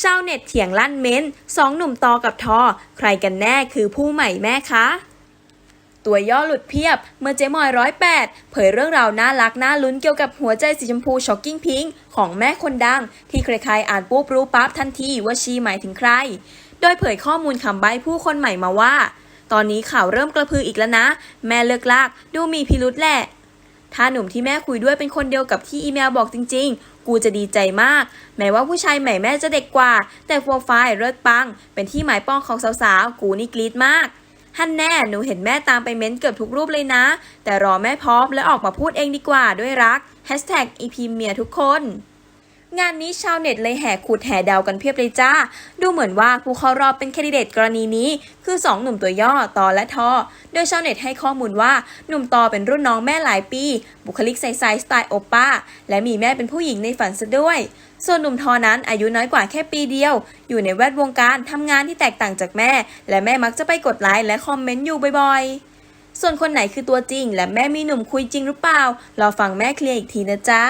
ชาวเน็ตเถียงลั่นเม้นสองหนุ่มตอกับทอ ใครกันแน่คือผู้ใหม่แม่คะตัวย่อหลุดเพียบ เมื่อเจมอยร้อยแปดเผยเรื่องราวน่ารักน่าลุ้นเกี่ยวกับหัวใจสีชมพูช็อกกิ้งพิงของแม่คนดัง ที่ใครๆอ่านปุ๊บรู้ปั๊บทันทีว่าชีหมายถึงใคร โดยเผยข้อมูลคำใบ้ผู้คนใหม่มาว่า ตอนนี้ข่าวเริ่มกระพืออีกแล้วนะ แม่เลิกลาก ดูมีพิรุษแหละ ถ้าหนุ่มที่แม่คุยด้วยเป็นคนเดียวกับที่อีเมลบอกจริง ๆ กูจะดีใจมาก แม้ว่าผู้ชายใหม่แม่จะเด็กกว่า แต่โปรไฟล์เลิศปัง เป็นที่หมายป้องของสาวๆ กูนี่กรี๊ดมากฮันแน่หนูเห็นแม่ตามไปเม้นเกือบทุกรูปเลยนะ แต่รอแม่พร้อมแล้วออกมาพูดเองดีกว่าด้วยรัก Hashtag อีพีเมียทุกคน งานนี้ชาวเน็ตเลยแห่ขุดแห่เดากันเพียบเลยจ้า ดูเหมือนว่าผู้เข้ารอบเป็นแคนดิเดตกรณีนี้ คือ 2 หนุ่มตัวย่อตอและทอ โดยชาวเน็ตให้ข้อมูลว่าหนุ่มตอเป็นรุ่นน้องแม่หลายปี บุคลิกใสๆสไตล์โอป้า และมีแม่เป็นผู้หญิงในฝันซะด้วย ส่วนหนุ่มทอนั้นอายุน้อยกว่าแค่ปีเดียว อยู่ในแวดวงการทำงานที่แตกต่างจากแม่ และแม่มักจะไปกดไลค์และคอมเมนต์อยู่บ่อยๆ ส่วนคนไหนคือตัวจริง และแม่มีหนุ่มคุยจริงหรือเปล่ารอฟังแม่เคลียร์อีกทีนะจ๊ะ